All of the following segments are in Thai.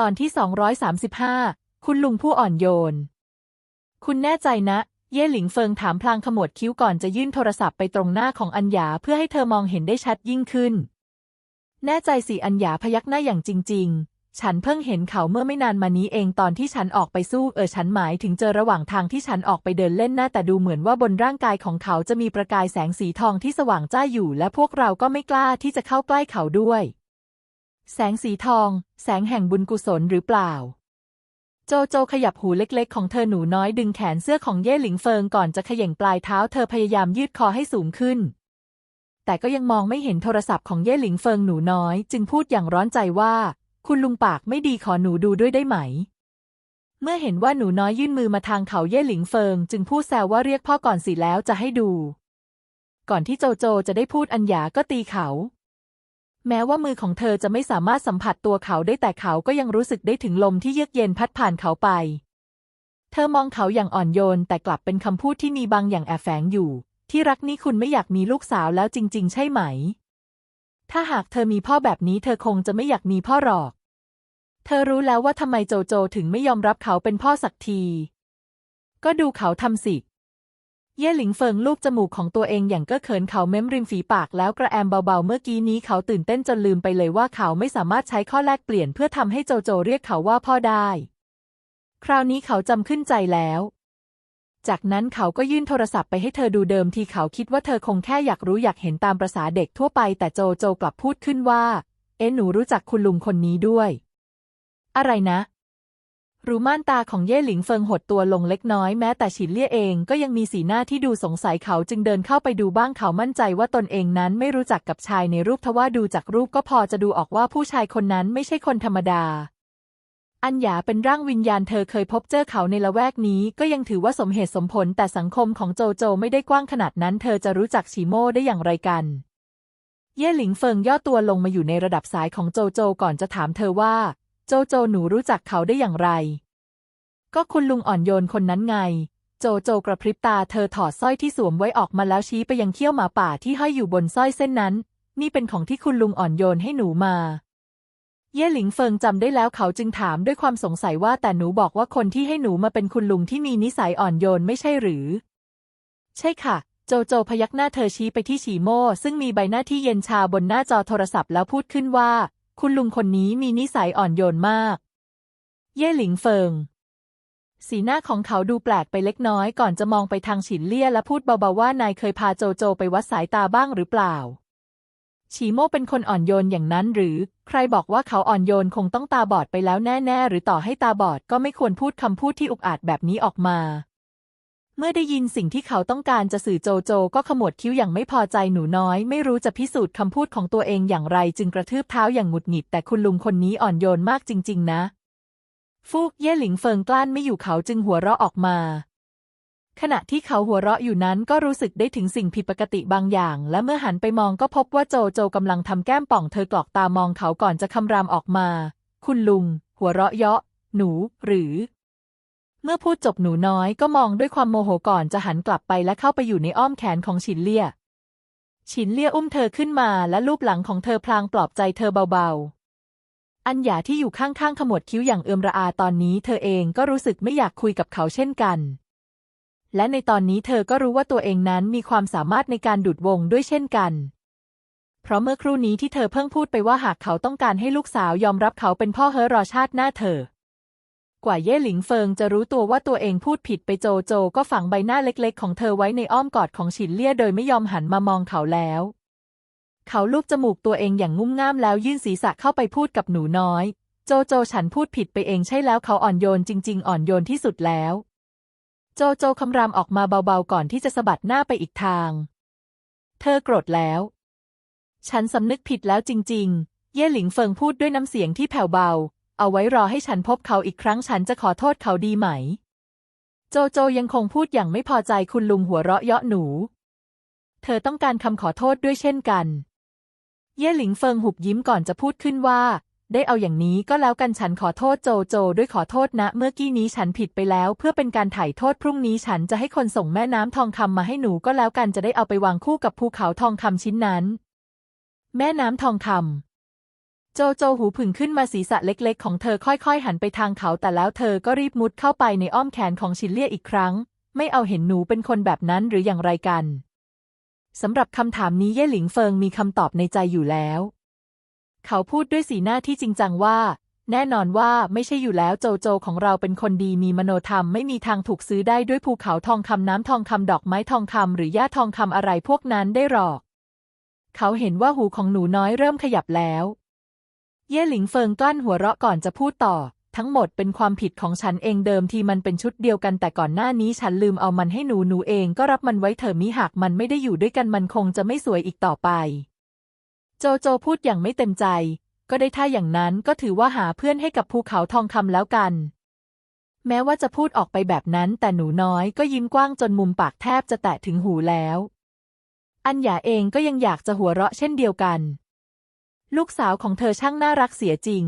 ตอนที่ 235 คุณลุงผู้อ่อนโยน คุณแน่ใจนะ เย่หลิงเฟิงถามพลางขมวดคิ้วก่อนจะยื่นโทรศัพท์ไปตรงหน้าของอัญญาเพื่อให้เธอมองเห็นได้ชัดยิ่งขึ้น แน่ใจสิอัญญาพยักหน้าอย่างจริง ๆ ฉันเพิ่งเห็นเขาเมื่อไม่นานมานี้เองตอนที่ฉันออกไปสู้เออฉันหมายถึงเจอระหว่างทางที่ฉันออกไปเดินเล่นหน้าแต่ดูเหมือนว่าบนร่างกายของเขาจะมีประกายแสงสีทองที่สว่างจ้าอยู่ และพวกเราก็ไม่กล้าที่จะเข้าใกล้เขาด้วย แสงสีทอง แสงแห่งบุญกุศลหรือเปล่า โจโจขยับหูเล็กๆ ของเธอหนูน้อยดึงแขนเสื้อของเย่หลิงเฟิงก่อนจะเขย่งปลายเท้าเธอพยายามยืดคอให้สูงขึ้น แต่ก็ยังมองไม่เห็นโทรศัพท์ของเย่หลิงเฟิงหนูน้อย จึงพูดอย่างร้อนใจว่า คุณลุงปากไม่ดีขอหนูดูด้วยได้ไหม เมื่อเห็นว่าหนูน้อยยื่นมือมาทางเขาเย่หลิงเฟิง จึงพูดแซวว่าเรียกพ่อก่อนสิแล้วจะให้ดู ก่อนที่โจโจจะได้พูดอัญญาก็ตีเขา แม้ว่ามือของเธอจะไม่สามารถสัมผัสตัวเขาได้แต่เขาก็ยังรู้สึกได้ถึงลมที่เยือกเย็นพัดผ่านเขาไป เธอมองเขาอย่างอ่อนโยน แต่กลับเป็นคำพูดที่มีบางอย่างแอบแฝงอยู่ ที่รักนี้คุณไม่อยากมีลูกสาวแล้วจริง ๆ ใช่ไหม ถ้าหากเธอมีพ่อแบบนี้เธอคงจะไม่อยากมีพ่อหรอก เธอรู้แล้วว่าทำไมโจโจถึงไม่ยอมรับเขาเป็นพ่อสักที ก็ดูเขาทำสิ เย่หลิงเฟิงลูบจมูกของตัวเองอย่างก็เขินเขาเม้มริมฝีปากแล้วกระแอมเบาๆ เมื่อกี้นี้เขาตื่นเต้นจนลืมไปเลยว่าเขาไม่สามารถใช้ข้อแลกเปลี่ยนเพื่อทำให้โจโจเรียกเขาว่าพ่อได้ คราวนี้เขาจำขึ้นใจแล้ว จากนั้นเขาก็ยื่นโทรศัพท์ไปให้เธอดูเดิมทีเขาคิดว่าเธอคงแค่อยากรู้อยากเห็นตามประษาเด็กทั่วไป แต่โจโจกลับพูดขึ้นว่า เอ๊หนูรู้จักคุณลุงคนนี้ด้วย อะไรนะ รูม่านตาของเย่หลิงเฟิงหดตัวลงเล็กน้อยแม้แต่ฉินเลี่ยเองก็ยังมีสีหน้าที่ดูสงสัยเขาจึงเดินเข้าไปดูบ้างเขามั่นใจว่าตนเองนั้นไม่รู้จักกับชายในรูปทว่าดูจากรูปก็พอจะดูออกว่าผู้ชายคนนั้นไม่ใช่คนธรรมดา อัญญาเป็นร่างวิญญาณเธอเคยพบเจอเขาในละแวกนี้ก็ยังถือว่าสมเหตุสมผลแต่สังคมของโจโจไม่ได้กว้างขนาดนั้นเธอจะรู้จักชีโม่ได้อย่างไรกัน เย่หลิงเฟิงย่อตัวลงมาอยู่ในระดับสายของโจโจก่อนจะถามเธอว่า โจโจหนูรู้จักเขาได้อย่างไร ก็คุณลุงอ่อนโยนคนนั้นไง โจโจกระพริบตาเธอถอดสร้อยที่สวมไว้ออกมาแล้วชี้ไปยังเขี้ยวหมาป่าที่ห้อยอยู่บนสร้อยเส้นนั้น นี่เป็นของที่คุณลุงอ่อนโยนให้หนูมา เย่หลิงเฟิงจำได้แล้วเขาจึงถามด้วยความสงสัยว่าแต่หนูบอกว่าคนที่ให้หนูมาเป็นคุณลุงที่มีนิสัยอ่อนโยนไม่ใช่หรือ ใช่ค่ะโจโจพยักหน้าเธอชี้ไปที่ฉีโม่ซึ่งมีใบหน้าที่เย็นชาบนหน้าจอโทรศัพท์แล้วพูดขึ้นว่า คุณลุงคนนี้มีนิสัยอ่อนโยนมาก เย่หลิงเฟิง สีหน้าของเขาดูแปลกไปเล็กน้อยก่อนจะมองไปทางฉินเลี่ยและพูดเบาๆว่านายเคยพาโจโจไปวัดสายตาบ้างหรือเปล่า ฉีโม่เป็นคนอ่อนโยนอย่างนั้นหรือ ใครบอกว่าเขาอ่อนโยนคงต้องตาบอดไปแล้วแน่ๆ หรือต่อให้ตาบอดก็ไม่ควรพูดคำพูดที่อุกอาจแบบนี้ออกมา เมื่อได้ยินสิ่งที่เขาต้องการจะสื่อโจโจก็ขมวดคิ้วอย่างไม่พอใจหนูน้อย ไม่รู้จะพิสูจน์คำพูดของตัวเองอย่างไร จึงกระทืบเท้าอย่างหงุดหงิด แต่คุณลุงคนนี้อ่อนโยนมากจริง ๆ นะ ฟูกเย่หลิงเฟิงกลั้นไม่อยู่เขาจึงหัวเราะออกมา ขณะที่เขาหัวเราะอยู่นั้นก็รู้สึกได้ถึงสิ่งผิดปกติบางอย่าง และเมื่อหันไปมองก็พบว่าโจโจกำลังทำแก้มป่องเธอกรอกตามองเขาก่อนจะคำรามออกมา คุณลุง หัวเราะเยาะ หนู หรือ เมื่อพูดจบหนูน้อยก็มองด้วยความโมโหก่อนจะหันกลับไปและเข้าไปอยู่ในอ้อมแขนของฉินเลี่ย ฉินเลี่ยอุ้มเธอขึ้นมาและลูบหลังของเธอพลางปลอบใจเธอเบาๆ อัญญาที่อยู่ข้างๆขมวดคิ้วอย่างเอือมระอาตอนนี้เธอเองก็รู้สึกไม่อยากคุยกับเขาเช่นกัน และในตอนนี้เธอก็รู้ว่าตัวเองนั้นมีความสามารถในการดูดวงด้วยเช่นกัน เพราะเมื่อครู่นี้ที่เธอเพิ่งพูดไปว่าหากเขาต้องการให้ลูกสาวยอมรับเขาเป็นพ่อเฮอรอชาติหน้าเธอ กว่าเย่หลิงเฟิงจะรู้ตัวว่าตัวเองพูดผิดไปโจโจก็ฝังใบหน้าเล็กๆ ของเธอไว้ในอ้อมกอดของฉินเลี่ยโดยไม่ยอมหันมามองเขาแล้ว เขาลูบจมูกตัวเองอย่างงุ่มง่ามแล้วยื่นศีรษะเข้าไปพูดกับหนูน้อย โจโจฉันพูดผิดไปเองใช่แล้วเขาอ่อนโยนจริง ๆ อ่อนโยนที่สุดแล้ว โจโจคำรามออกมาเบาๆก่อนที่จะสะบัดหน้าไปอีกทาง เธอโกรธแล้ว ฉันสำนึกผิดแล้วจริง ๆ เย่หลิงเฟิงพูดด้วยน้ำเสียงที่แผ่วเบา เอาไว้รอให้ฉันพบเขาอีกครั้งฉันจะขอโทษเขาดีไหม โจโจยังคงพูดอย่างไม่พอใจคุณลุงหัวเราะเยาะหนู เธอต้องการคำขอโทษด้วยเช่นกัน เย่หลิงเฟิงหุบยิ้มก่อนจะพูดขึ้นว่า ได้เอาอย่างนี้ก็แล้วกันฉันขอโทษโจโจด้วยขอโทษนะ เมื่อกี้นี้ฉันผิดไปแล้ว เพื่อเป็นการไถ่โทษพรุ่งนี้ฉันจะให้คนส่งแม่น้ำทองคำมาให้หนูก็แล้วกันจะได้เอาไปวางคู่กับภูเขาทองคำชิ้นนั้น แม่น้ำทองคำ โจโจหูผึ่งขึ้นมาศีรษะเล็กๆ ของเธอค่อยๆ หันไปทางเขาแต่แล้วเธอก็รีบมุดเข้าไปในอ้อมแขนของชินเลี่ยอีกครั้ง ไม่เอาเห็นหนูเป็นคนแบบนั้นหรืออย่างไรกันสำหรับคำถามนี้เย่หลิงเฟิงมีคำตอบในใจอยู่แล้ว เขาพูดด้วยสีหน้าที่จริงจังว่า แน่นอนว่าไม่ใช่อยู่แล้วโจโจของเราเป็นคนดีมีมโนธรรมไม่มีทางถูกซื้อได้ด้วยภูเขาทองคำน้ำทองคำดอกไม้ทองคำหรือหญ้าทองคำอะไรพวกนั้นได้หรอก เขาเห็นว่าหูของหนูน้อยเริ่มขยับแล้ว เย่หลิงเฟิงกลั้นหัวเราะก่อนจะพูดต่อ ทั้งหมดเป็นความผิดของฉันเองเดิมทีมันเป็นชุดเดียวกันแต่ก่อนหน้านี้ฉันลืมเอามันให้หนูหนูเองก็รับมันไว้เถอะมิหากมันไม่ได้อยู่ด้วยกันมันคงจะไม่สวยอีกต่อไป โจโจพูดอย่างไม่เต็มใจ ก็ได้ถ้าอย่างนั้นก็ถือว่าหาเพื่อนให้กับภูเขาทองคำแล้วกัน แม้ว่าจะพูดออกไปแบบนั้น แต่หนูน้อยก็ยิ้มกว้างจนมุมปากแทบจะแตะถึงหูแล้ว อัญญาเองก็ยังอยากจะหัวเราะเช่นเดียวกัน ลูกสาวของเธอช่างน่ารักเสียจริง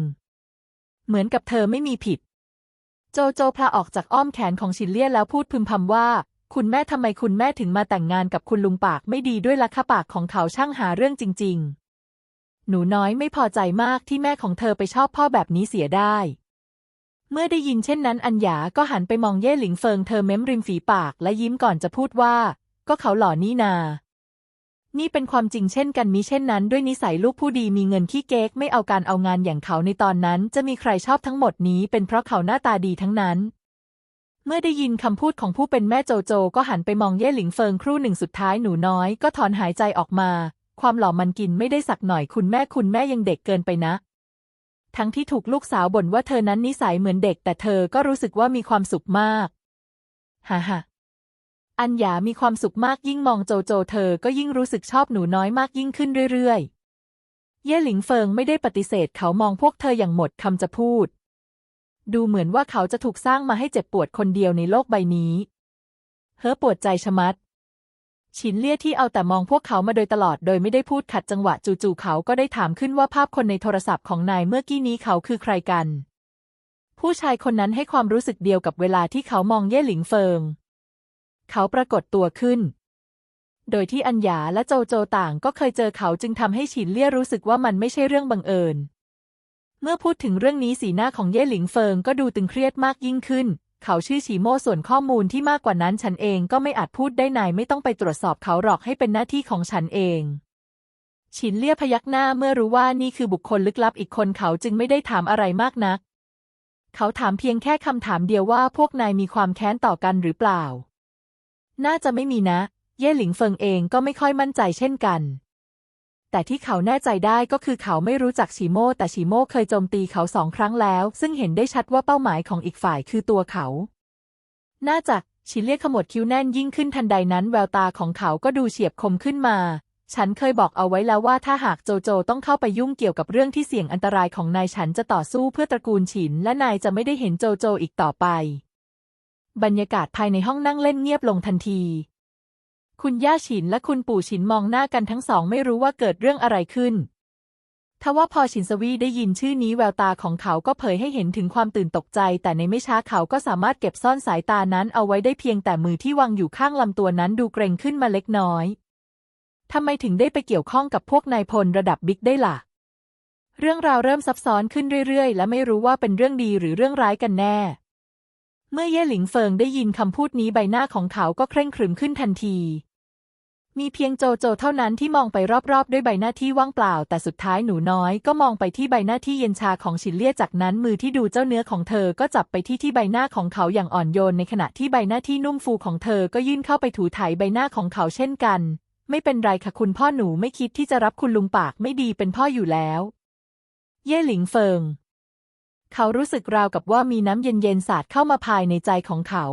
เหมือนกับเธอไม่มีผิด โจโจพลาออกจากอ้อมแขนของชินเลี่ยแล้วพูดพึมพำว่า คุณแม่ทำไมคุณแม่ถึงมาแต่งงานกับคุณลุงปากไม่ดีด้วยล่ะคะปากของเขาช่างหาเรื่องจริง ๆ หนูน้อยไม่พอใจมากที่แม่ของเธอไปชอบพ่อแบบนี้เสียได้ เมื่อได้ยินเช่นนั้น อัญญาก็หันไปมองเย่หลิงเฟิงเธอเม้มริมฝีปากและยิ้มก่อนจะพูดว่า ก็เขาหล่อนี่นา นี่เป็นความจริงเช่นกันมิเช่นนั้น ด้วยนิสัยลูกผู้ดีมีเงินขี้เก๊กไม่เอาการเอางานอย่างเขาในตอนนั้น จะมีใครชอบทั้งหมดนี้เป็นเพราะเขาหน้าตาดีทั้งนั้น เมื่อได้ยินคำพูดของผู้เป็นแม่โจโจ ก็หันไปมองเย่หลิงเฟิงครู่หนึ่งสุดท้ายหนูน้อย ก็ถอนหายใจออกมา ความหล่อมันกินไม่ได้สักหน่อยคุณแม่คุณแม่ยังเด็กเกินไปนะ ทั้งที่ถูกลูกสาวบ่นว่าเธอนั้นนิสัยเหมือนเด็ก แต่เธอก็รู้สึกว่ามีความสุขมากฮ่าฮ่า อัญญามีความสุขมากยิ่งมองโจโจเธอก็ยิ่งรู้สึกชอบหนูน้อยมากยิ่งขึ้นเรื่อยๆ เย่หลิงเฟิงไม่ได้ปฏิเสธเขามองพวกเธออย่างหมดคำจะพูด ดูเหมือนว่าเขาจะถูกสร้างมาให้เจ็บปวดคนเดียวในโลกใบนี้ เฮ้อปวดใจชะมัด ฉินเลี่ยที่เอาแต่มองพวกเขามาโดยตลอดโดยไม่ได้พูดขัดจังหวะจู่ๆเขาก็ได้ถามขึ้นว่าภาพคนในโทรศัพท์ของนายเมื่อกี้นี้เขาคือใครกัน ผู้ชายคนนั้นให้ความรู้สึกเดียวกับเวลาที่เขามองเย่หลิงเฟิง เขาปรากฏตัวขึ้น โดยที่อัญญาและโจโจต่างก็เคยเจอเขาจึงทำให้ฉินเลี่ยรู้สึกว่ามันไม่ใช่เรื่องบังเอิญ เมื่อพูดถึงเรื่องนี้สีหน้าของเย่หลิงเฟิงก็ดูตึงเครียดมากยิ่งขึ้น เขาชื่อฉีโม่ส่วนข้อมูลที่มากกว่านั้นฉันเองก็ไม่อาจพูดได้นายไม่ต้องไปตรวจสอบเขาหรอกให้เป็นหน้าที่ของฉันเองฉินเลี่ยพยักหน้าเมื่อรู้ว่านี่คือบุคคลลึกลับอีกคนเขาจึงไม่ได้ถามอะไรมากนัก เขาถามเพียงแค่คำถามเดียวว่าพวกนายมีความแค้นต่อกันหรือเปล่า น่าจะไม่มีนะ เย่หลิงเฟิงเองก็ไม่ค่อยมั่นใจเช่นกัน แต่ที่เขาแน่ใจได้ก็คือเขาไม่รู้จักชิโม่แต่ชิโม่เคยโจมตีเขาสองครั้งแล้ว ซึ่งเห็นได้ชัดว่าเป้าหมายของอีกฝ่ายคือตัวเขา น่าจะชิเลียขมวดคิ้วแน่นยิ่งขึ้นทันใดนั้นแววตาของเขาก็ดูเฉียบคมขึ้นมา ฉันเคยบอกเอาไว้แล้วว่าถ้าหากโจโจต้องเข้าไปยุ่งเกี่ยวกับเรื่องที่เสี่ยงอันตรายของนายฉันจะต่อสู้เพื่อตระกูลฉิน และนายจะไม่ได้เห็นโจโจอีกต่อไป บรรยากาศภายในห้องนั่งเล่นเงียบลงทันที คุณย่าฉินและคุณปู่ฉินมองหน้ากันทั้งสองไม่รู้ว่าเกิดเรื่องอะไรขึ้นทว่าพอฉินสวีได้ยินชื่อนี้แววตาของเขาก็เผยให้เห็นถึงความตื่นตกใจ แต่ในไม่ช้าเขาก็สามารถเก็บซ่อนสายตานั้นเอาไว้ได้เพียงแต่มือที่วางอยู่ข้างลำตัวนั้นดูเกรงขึ้นมาเล็กน้อยทำไมถึงได้ไปเกี่ยวข้องกับพวกนายพลระดับบิ๊กได้ล่ะ เรื่องราวเริ่มซับซ้อนขึ้นเรื่อยๆ และไม่รู้ว่าเป็นเรื่องดีหรือเรื่องร้ายกันแน่ เมื่อเย่หลิงเฟิงได้ยินคำพูดนี้ใบหน้าของเขาก็เคร่งขรึมขึ้นทันที มีเพียงโจโจเท่านั้นที่มองไปรอบๆ ด้วยใบหน้าที่ว่างเปล่า แต่สุดท้ายหนูน้อยก็มองไปที่ใบหน้าที่เย็นชาของฉินเลี่ยจากนั้นมือที่ดูเจ้าเนื้อของเธอก็จับไปที่ที่ใบหน้าของเขาอย่างอ่อนโยนในขณะที่ใบหน้าที่นุ่มฟูของเธอก็ยื่นเข้าไปถูไถใบหน้าของเขาเช่นกัน ไม่เป็นไรค่ะคุณพ่อหนูไม่คิดที่จะรับคุณลุงปากไม่ดีเป็นพ่ออยู่แล้ว เย่หลิงเฟิง เขารู้สึกราวกับว่ามีน้ำเย็นๆสาดเข้ามาภายในใจของเขา